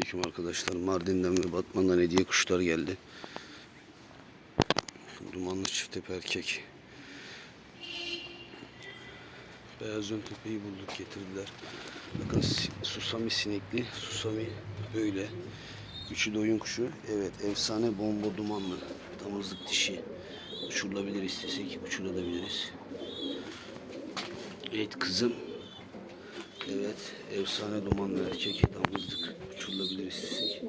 Selamünaleyküm arkadaşlar. Mardin'den ve Batman'dan hediye kuşlar geldi. Dumanlı çiftep erkek. Beyaz ön tepeyi bulduk getirdiler. Bakın susami sinekli. Susami böyle. Üçü de oyun kuşu. Evet efsane bomba dumanlı. Damızlık dişi. Uçurulabilir istesek uçurabiliriz. Evet kızım. Evet, efsane dumanlı erkek damızlık uçurulabilir istesek.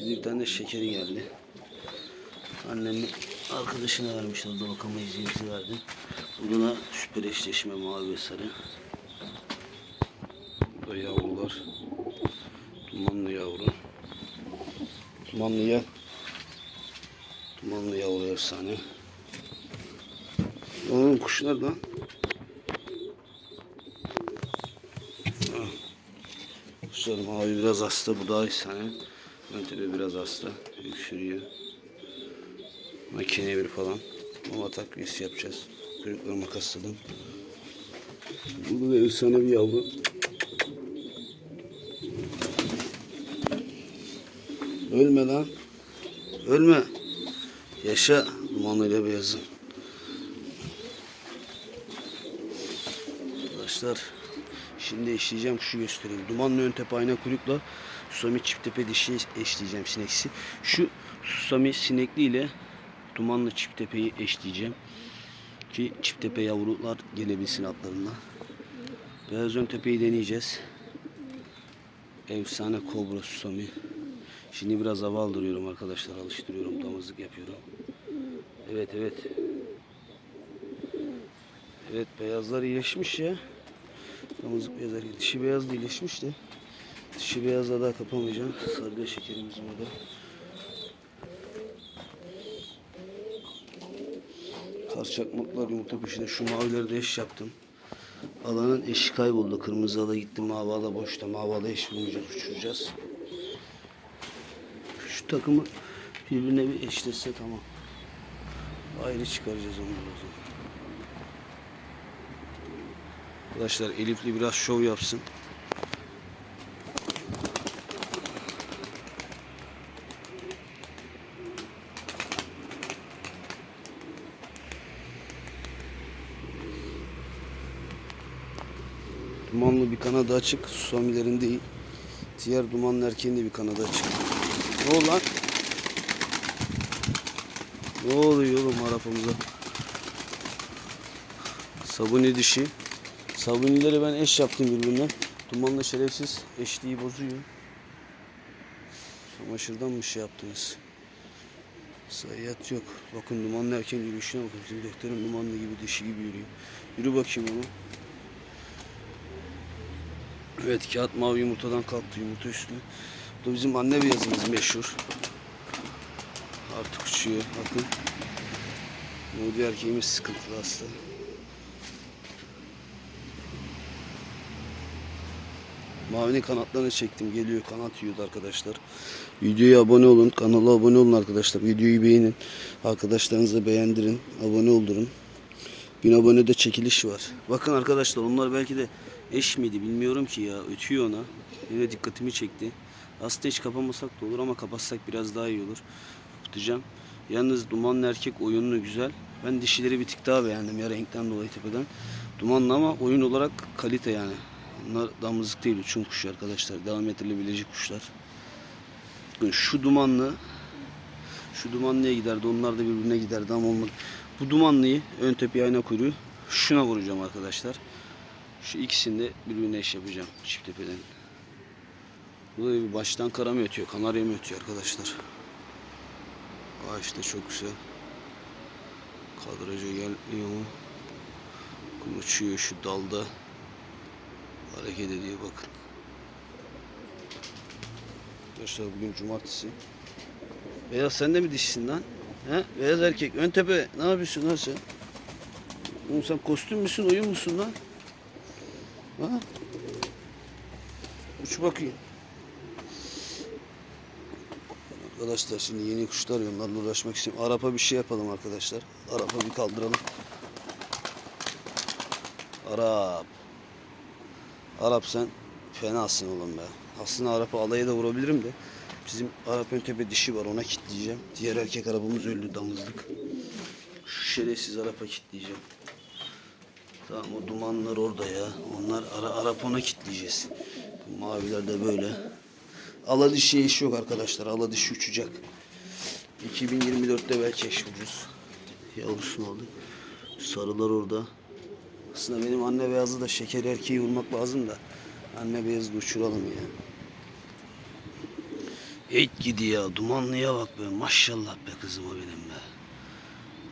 Bir, tane de şekeri geldi. Annenin arkadaşına vermişler, da bakama izleyicisi verdi. Da süper eşleşme mavi ve sarı. Bu da yavrular. Dumanlı yavru. Dumanlı ya. Dumanlı yavru efsane. Oğlum kuşlar lan. Kuşlarım abi biraz hasta bu daha efsane. Yöntemi biraz hasta. Öksürüyor. Makine bir falan. Mama takviyesi yapacağız. Kuyrukları makasladım. Burada da efsane bir yavru. Ölme lan. Ölme. Yaşa dumanıyla beyazın. Arkadaşlar şimdi eşleyeceğim kuşu göstereyim. Dumanlı ön tepe ayna kuyrukla Susami çift tepe dişi eşleyeceğim sineksi. Şu Susami sinekli ile dumanlı çift tepeyi eşleyeceğim. Ki çift tepe yavrular gelebilsin atlarına. Beyaz ön tepeyi deneyeceğiz. Efsane kobra Susami. Şimdi biraz hava aldırıyorum arkadaşlar. Alıştırıyorum. Damızlık yapıyorum. Evet evet. Evet beyazlar iyileşmiş ya. Damızlık beyazlar iyi. Dişi beyaz iyileşmiş de. Dişi beyazla daha kapamayacağım. Sarı şekerimiz burada. Kar çakmaklar yumurta peşinde. Şu mavileri de eş yaptım. Alanın eşi kayboldu. Kırmızı ala gitti. Mavi ala boşta. Mavi ala eş bulmayacağız. Uçuracağız. Şu takımı birbirine bir eşletse tamam. Ayrı çıkaracağız onları o zaman. Arkadaşlar Elifli biraz şov yapsın. Dumanlı bir kanadı açık. Susamilerin değil. Diğer dumanlı erkeğin de bir kanadı açık. Ne oldu lan? Ne oluyor oğlum arafamıza? Sabuni dişi. Sabunileri ben eş yaptım birbirine. Dumanla şerefsiz eşliği bozuyor. Çamaşırdan mı şey yaptınız? Sayyat yok. Bakın dumanlı erken yürüyüşüne bakın. Bizim doktorun dumanlı gibi dişi gibi yürüyor. Yürü bakayım onu. Evet kağıt mavi yumurtadan kalktı yumurta üstü. Bu da bizim anne beyazımız meşhur. Artık uçuyor bakın. Nuri erkeğimiz sıkıntılı hasta. Mavinin kanatlarını çektim. Geliyor kanat yiyordu arkadaşlar. Videoya abone olun. Kanala abone olun arkadaşlar. Videoyu beğenin. Arkadaşlarınızla beğendirin. Abone oldurun. Bin abonede çekiliş var. Bakın arkadaşlar onlar belki de eş miydi bilmiyorum ki ya. Ötüyor ona. Yine dikkatimi çekti. Aslında hiç kapamasak da olur ama kapatsak biraz daha iyi olur. Kapatacağım. Yalnız dumanlı erkek oyunlu güzel. Ben dişileri bir tık daha beğendim ya renkten dolayı tepeden. Dumanlı ama oyun olarak kalite yani. Bunlar damızlık değil uçum kuşu arkadaşlar. Devam ettirilebilecek kuşlar. Şu dumanlı şu dumanlıya giderdi. Onlar da birbirine giderdi ama olmadı. Bu dumanlıyı ön tepeye ayna kuyruğu şuna vuracağım arkadaşlar. Şu ikisini de birbirine eş yapacağım çift tepeden. Bu da bir baştan kara mı ötüyor, kanarya mı ötüyor arkadaşlar. Aa işte çok güzel. Kadraja gelmiyor mu? Uçuyor şu dalda. Hareket ediyor bakın. Arkadaşlar bugün cumartesi. Beyaz sen de mi dişsin lan? He? Beyaz erkek. Ön tepe. Ne yapıyorsun lan sen? Oğlum sen kostüm müsün, oyun musun lan? Ha? Uç bakayım. Arkadaşlar şimdi yeni kuşlar onlarla uğraşmak istiyorum. Arap'a bir şey yapalım arkadaşlar. Arap'a bir kaldıralım. Arap. Arap sen fenasın oğlum be. Aslında Arap'ı alaya da vurabilirim de. Bizim Arap ön tepe dişi var ona kilitleyeceğim. Diğer erkek arabamız öldü damızlık. Şu şerefsiz Arap'a kilitleyeceğim. Tamam o dumanlar orada ya. Onlar ara, Arap ona kilitleyeceğiz. Bu maviler de böyle. Ala dişi eşi yok arkadaşlar. Ala dişi uçacak. 2024'te belki eş vururuz. Yavrusunu aldı. Sarılar orada. Aslında benim anne beyazı da şeker erkeği vurmak lazım da. Anne beyazı da uçuralım ya. Eğit gidi ya. Dumanlıya bak be. Maşallah be kızım o benim be.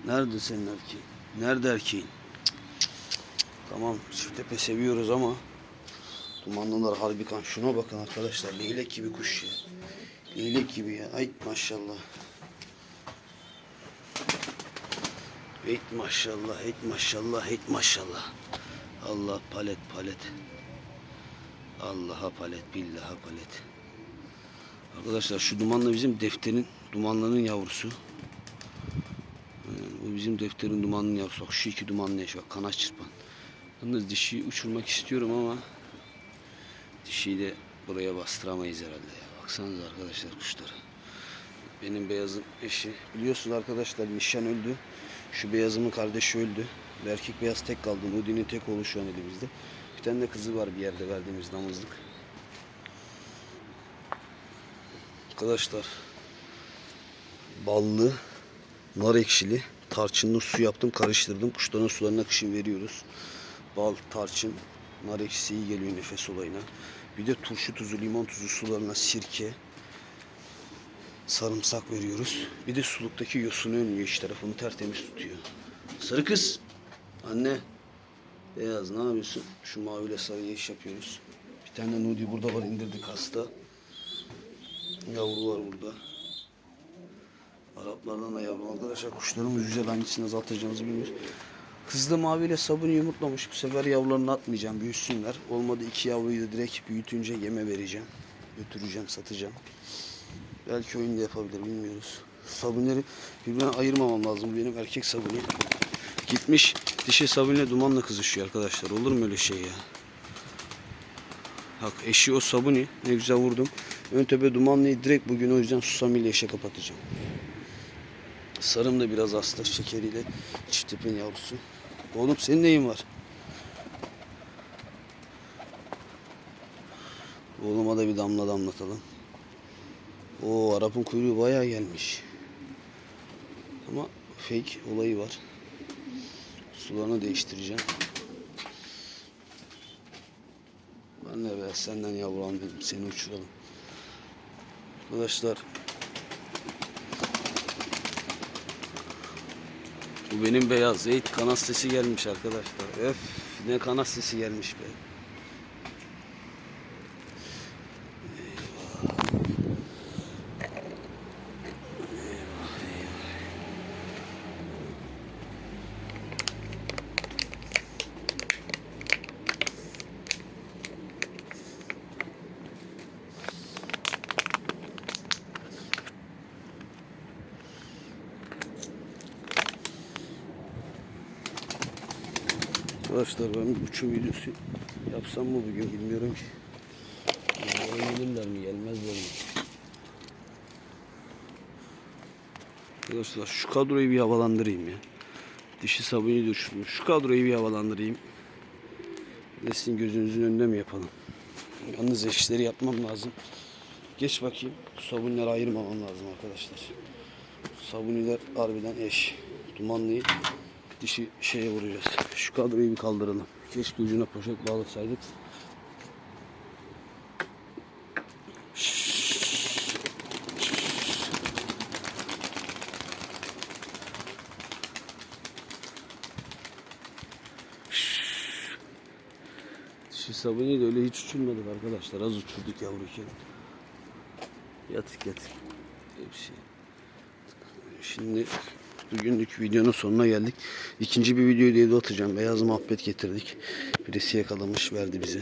Nerede senin erkeğin? Nerede erkeğin? Tamam çiftepe seviyoruz ama dumanlılar harbi kan. Şuna bakın arkadaşlar. Leylek gibi kuş ya. Leylek gibi ya. Ay maşallah. Heyt maşallah, heyt maşallah, heyt maşallah. Allah palet palet. Allah'a palet, billaha palet. Arkadaşlar şu dumanla bizim defterin, dumanlının yavrusu. Ee, Bu bizim defterin dumanının yavrusu. Bak şu iki dumanlı eş bak kanat çırpan. Yalnız dişiyi uçurmak istiyorum ama dişiyi de buraya bastıramayız herhalde ya. Baksanıza arkadaşlar kuşlara. Benim beyazım eşi. Biliyorsunuz arkadaşlar nişan öldü. Şu beyazımın kardeşi öldü. Bir erkek beyaz tek kaldı. Nudi'nin tek oğlu şu an elimizde. Bir tane de kızı var bir yerde verdiğimiz damızlık. Arkadaşlar ballı, nar ekşili, tarçınlı su yaptım, karıştırdım. Kuşların sularına kışın veriyoruz. Bal, tarçın, nar ekşisi iyi geliyor nefes olayına. Bir de turşu tuzu, limon tuzu sularına sirke, sarımsak veriyoruz. Bir de suluktaki yosunu önlüyor iç tarafını tertemiz tutuyor. Sarı kız. Anne. Beyaz ne yapıyorsun? Şu maviyle sarıya iş yapıyoruz. Bir tane Nudi burada var indirdik hasta. Yavru var burada. Araplardan da yavru. Arkadaşlar kuşlarımız güzel hangisini azaltacağımızı bilmiyoruz. Kız da maviyle sabunu yumurtlamış. Bu sefer yavrularını atmayacağım. Büyüsünler. Olmadı iki yavruyu da direkt büyütünce yeme vereceğim. Götüreceğim, satacağım. Belki oyun da yapabilir bilmiyoruz. Sabunları birbirinden ayırmamam lazım. Benim erkek sabunu. Gitmiş dişi sabunla dumanla kızışıyor arkadaşlar. Olur mu öyle şey ya? Bak eşi o sabuni. Ne güzel vurdum. Ön tepe dumanlıyı direkt bugün o yüzden susamıyla eşe kapatacağım. Sarım da biraz hasta şekeriyle. Çift tepenin yavrusu. Oğlum senin neyin var? Oğluma da bir damla damlatalım. O Arap'ın kuyruğu bayağı gelmiş. Ama fake olayı var. Sularını değiştireceğim. Ben de be senden yavrum dedim. Seni uçuralım. Arkadaşlar Bu benim beyaz zeyt kanat sesi gelmiş arkadaşlar. Öf ne kanat sesi gelmiş be. Arkadaşlar ben bir uçum videosu yapsam mı bugün bilmiyorum ki. Gelirler mi gelmezler mi? Arkadaşlar şu kadroyu bir havalandırayım ya. Dişi sabunu düşürmüş. Şu kadroyu bir havalandırayım. De sizin gözünüzün önünde mi yapalım? Yalnız eşleri yapmam lazım. Geç bakayım. Sabunları ayırmamam lazım arkadaşlar. Sabuniler harbiden eş. Dumanlıyı dişi şeye vuracağız. Şu kadroyu bir kaldıralım. Keşke ucuna poşet bağlasaydık. Dişi sabunuyla öyle hiç uçurmadık arkadaşlar. Az uçurduk yavruyken. Yatık yatık. Hepsi. Şimdi bugünlük videonun sonuna geldik. İkinci bir videoyu da atacağım. Beyaz muhabbet getirdik. Birisi yakalamış verdi bize.